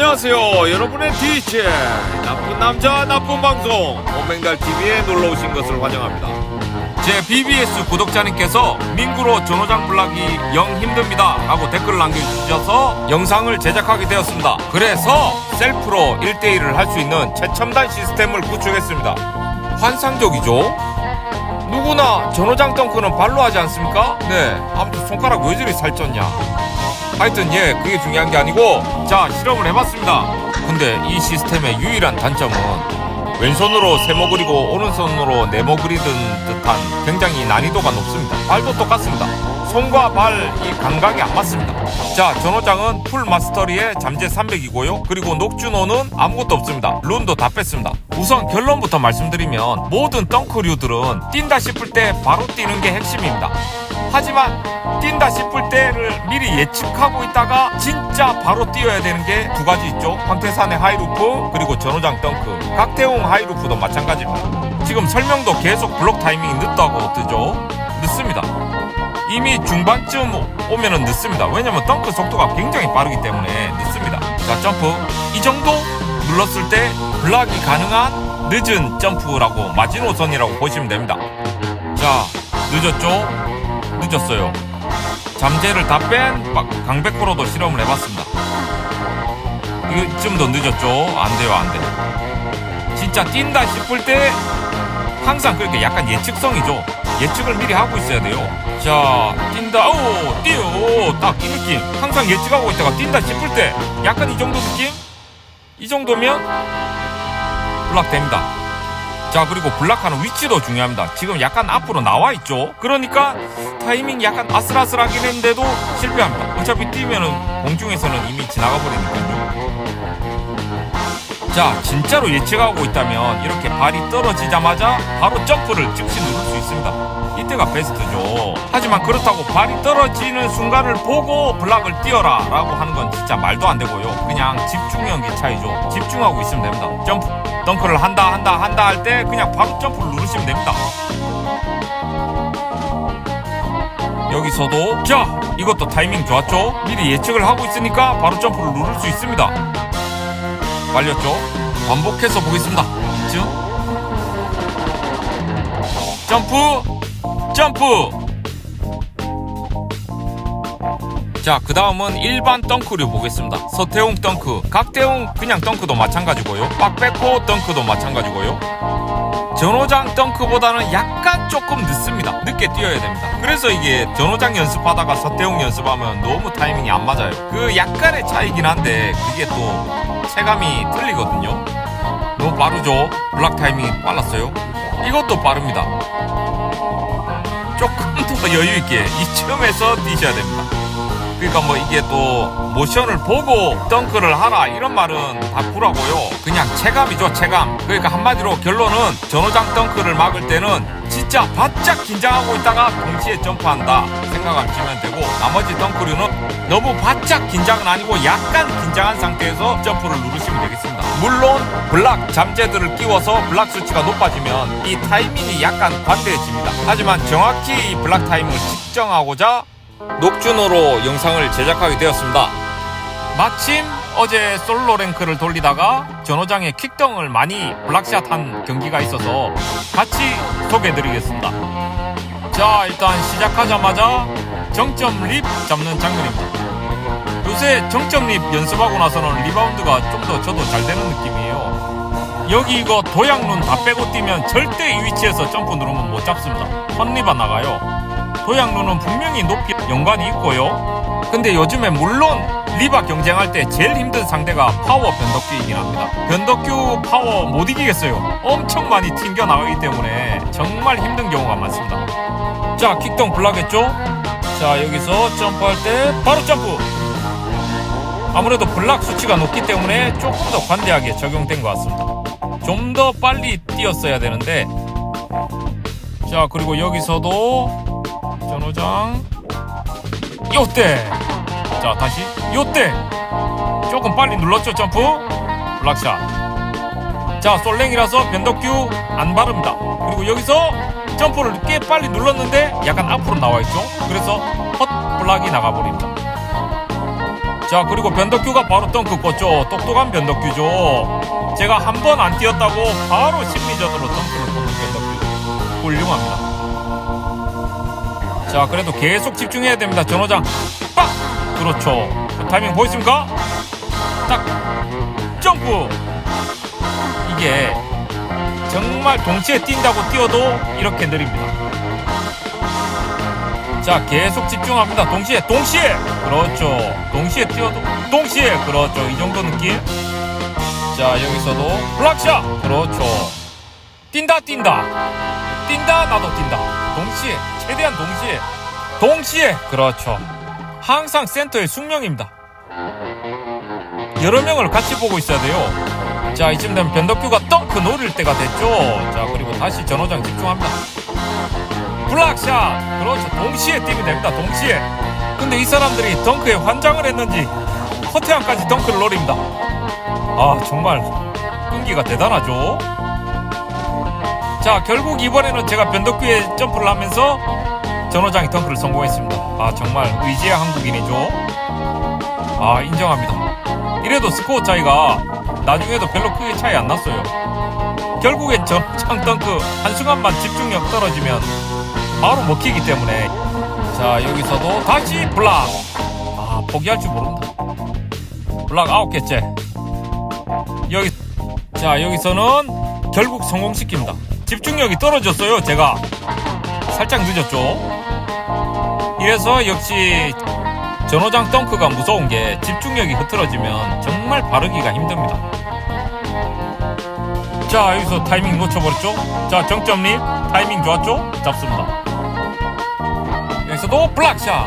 안녕하세요. 여러분의 DJ 나쁜 남자 나쁜 방송. 오맹달TV에 놀러 오신 것을 환영합니다. 제 BBS 구독자님께서 민구로 전호장 블락이 영 힘듭니다 하고 댓글을 남겨주셔서 영상을 제작하게 되었습니다. 그래서 셀프로 1대1을 할 수 있는 최첨단 시스템을 구축했습니다. 환상적이죠? 누구나 전호장 덩크는 발로 하지 않습니까? 네. 아무튼 손가락 왜 저리 살쪘냐 하여튼 예 그게 중요한 게 아니고 자 실험을 해봤습니다. 근데 이 시스템의 유일한 단점은 왼손으로 세모 그리고 오른손으로 네모 그리는 듯한 굉장히 난이도가 높습니다. 발도 똑같습니다. 손과 발 이 감각이 안 맞습니다. 자 전호장은 풀 마스터리에 잠재 300이고요. 그리고 녹주노는 아무것도 없습니다. 룬도 다 뺐습니다. 우선 결론부터 말씀드리면 모든 덩크류들은 뛴다 싶을 때 바로 뛰는 게 핵심입니다 하지만 뛴다 싶을 때를 미리 예측하고 있다가 진짜 바로 뛰어야 되는 게 두 가지 있죠. 황태산의 하이루프 그리고 전호장 덩크. 각태웅 하이루프도 마찬가지입니다. 지금 설명도 계속 블록 타이밍이 늦다고 뜨죠. 늦습니다. 이미 중반쯤 오면은 늦습니다. 왜냐면 덩크 속도가 굉장히 빠르기 때문에 늦습니다. 자 점프 이 정도 눌렀을 때 블락이 가능한 늦은 점프라고 마지노선이라고 보시면 됩니다. 자 늦었죠? 늦었어요. 잠재를 다 뺀 강백호로도 실험을 해봤습니다. 좀더 늦었죠? 안 돼요, 안 돼. 진짜 뛴다 싶을 때 항상 그렇게 약간 예측성이죠. 예측을 미리 하고 있어야 돼요. 자, 뛴다, 오, 뛰어, 딱 이 느낌. 항상 예측하고 있다가 뛴다 싶을 때 약간 이 정도 느낌? 이 정도면 블락됩니다. 자 그리고 블락하는 위치도 중요합니다. 지금 약간 앞으로 나와 있죠? 그러니까 타이밍 약간 아슬아슬하긴 했는데도 실패합니다. 어차피 뛰면은 공중에서는 이미 지나가 버리니까요 자 진짜로 예측하고 있다면 이렇게 발이 떨어지자마자 바로 점프를 즉시 누를 수 있습니다. 이때가 베스트죠. 하지만 그렇다고 발이 떨어지는 순간을 보고 블락을 뛰어라 라고 하는 건 진짜 말도 안 되고요. 그냥 집중력의 차이죠. 집중하고 있으면 됩니다. 점프. 덩크를 한다 한다 한다 할 때 그냥 바로 점프를 누르시면 됩니다. 여기서도 자 이것도 타이밍 좋았죠? 미리 예측을 하고 있으니까 바로 점프를 누를 수 있습니다 말렸죠 반복해서 보겠습니다 즉 점프 점프 자, 그 다음은 일반 덩크류 보겠습니다. 서태웅 덩크, 각태웅 그냥 덩크도 마찬가지고요. 빡백호 덩크도 마찬가지고요. 전호장 덩크보다는 약간 조금 늦습니다. 늦게 뛰어야 됩니다. 그래서 이게 전호장 연습하다가 서태웅 연습하면 너무 타이밍이 안 맞아요. 그 약간의 차이긴 한데 그게 또 체감이 틀리거든요. 너무 빠르죠? 블락 타이밍이 빨랐어요. 이것도 빠릅니다. 조금 더 여유 있게 이쯤에서 뛰셔야 됩니다. 그러니까 뭐 이게 또 모션을 보고 덩크를 하라 이런 말은 다 구라고요. 그냥 체감이죠 체감. 그러니까 한마디로 결론은 전호장 덩크를 막을 때는 진짜 바짝 긴장하고 있다가 동시에 점프한다 생각하시면 되고 나머지 덩크류는 너무 바짝 긴장은 아니고 약간 긴장한 상태에서 점프를 누르시면 되겠습니다. 물론 블락 잠재들을 끼워서 블락 수치가 높아지면 이 타이밍이 약간 관대해집니다. 하지만 정확히 이 블락 타이밍을 측정하고자 녹준호로 영상을 제작하게 되었습니다. 마침 어제 솔로 랭크를 돌리다가 전호장에 킥덩을 많이 블락샷 한 경기가 있어서 같이 소개해드리겠습니다. 자, 일단 시작하자마자 정점 립 잡는 장면입니다. 요새 정점 립 연습하고 나서는 리바운드가 좀 더 저도 잘 되는 느낌이에요. 여기 이거 도약룬 다 빼고 뛰면 절대 이 위치에서 점프 누르면 못 잡습니다. 헛리바 나가요. 도약룬은 분명히 높이 연관이 있고요. 근데 요즘에 물론 리바 경쟁할 때 제일 힘든 상대가 파워 변덕규이긴 합니다. 변덕규 파워 못 이기겠어요. 엄청 많이 튕겨 나가기 때문에 정말 힘든 경우가 많습니다. 자, 킥동 블락했죠? 자, 여기서 점프할 때 바로 점프! 아무래도 블락 수치가 높기 때문에 조금 더 관대하게 적용된 것 같습니다. 좀 더 빨리 뛰었어야 되는데 자, 그리고 여기서도 전호장. 요때. 자 다시. 요때. 조금 빨리 눌렀죠 점프? 블락샷. 자 솔랭이라서 변덕규 안 바릅니다. 그리고 여기서 점프를 꽤 빨리 눌렀는데 약간 앞으로 나와 있죠? 그래서 헛 블락이 나가버립니다. 자 그리고 변덕규가 바로 덩크 꽂죠. 똑똑한 변덕규죠. 제가 한 번 안 뛰었다고 바로 심리전으로 덩크를 꽂는 변덕규. 훌륭합니다 자 그래도 계속 집중해야 됩니다. 전호장. 빡! 그렇죠. 그 타이밍 보이십니까? 딱! 점프! 이게 정말 동시에 뛴다고 뛰어도 이렇게 느립니다. 자 계속 집중합니다. 동시에 동시에! 그렇죠. 동시에 뛰어도 동시에! 그렇죠. 이 정도 느낌. 자 여기서도 블락샷! 그렇죠. 뛴다 뛴다. 뛴다 나도 뛴다. 동시에 최대한 동시에 동시에 그렇죠. 항상 센터의 숙명입니다. 여러 명을 같이 보고 있어야 돼요. 자 이쯤 되면 변덕규가 덩크 노릴 때가 됐죠. 자 그리고 다시 전호장 집중합니다. 블락샷! 그렇죠. 동시에 뛰면 됩니다. 동시에. 근데 이 사람들이 덩크에 환장을 했는지 허태양까지 덩크를 노립니다. 아 정말 끈기가 대단하죠 자 결국 이번에는 제가 변덕규에 점프를 하면서 전호장이 덩크를 성공했습니다. 아 정말 의지의 한국인이죠. 아 인정합니다. 이래도 스코어 차이가 나중에도 별로 크게 차이 안 났어요. 결국엔 전호장 덩크 한순간만 집중력 떨어지면 바로 먹히기 때문에. 자 여기서도 다시 블락. 아 포기할 줄 모른다. 블락 아홉 개째. 여기 자 여기서는 결국 성공시킵니다 집중력이 떨어졌어요 제가. 살짝 늦었죠. 이래서 역시 전호장 덩크가 무서운 게 집중력이 흐트러지면 정말 바르기가 힘듭니다. 자 여기서 타이밍 놓쳐버렸죠? 자 정점님 타이밍 좋았죠? 잡습니다. 여기서도 블락샷.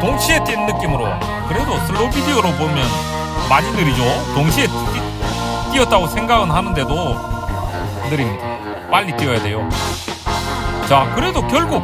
동시에 뛴 느낌으로. 그래도 슬로우 비디오로 보면 많이 느리죠? 동시에 뛰, 뛰었다고 생각은 하는데도 느립니다. 빨리 뛰어야 돼요. 자 그래도 결국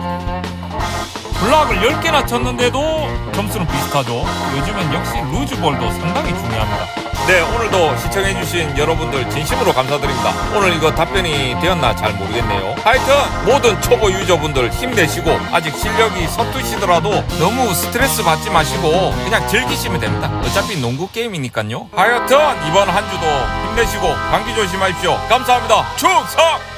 블락을 10개나 쳤는데도 점수는 비슷하죠. 요즘엔 역시 루즈볼도 상당히 중요합니다 네 오늘도 시청해주신 여러분들 진심으로 감사드립니다. 오늘 이거 답변이 되었나 잘 모르겠네요. 하여튼 모든 초보 유저분들 힘내시고 아직 실력이 서투시더라도 너무 스트레스 받지 마시고 그냥 즐기시면 됩니다. 어차피 농구 게임이니까요. 하여튼 이번 한 주도 힘내시고 감기 조심하십시오. 감사합니다. 충성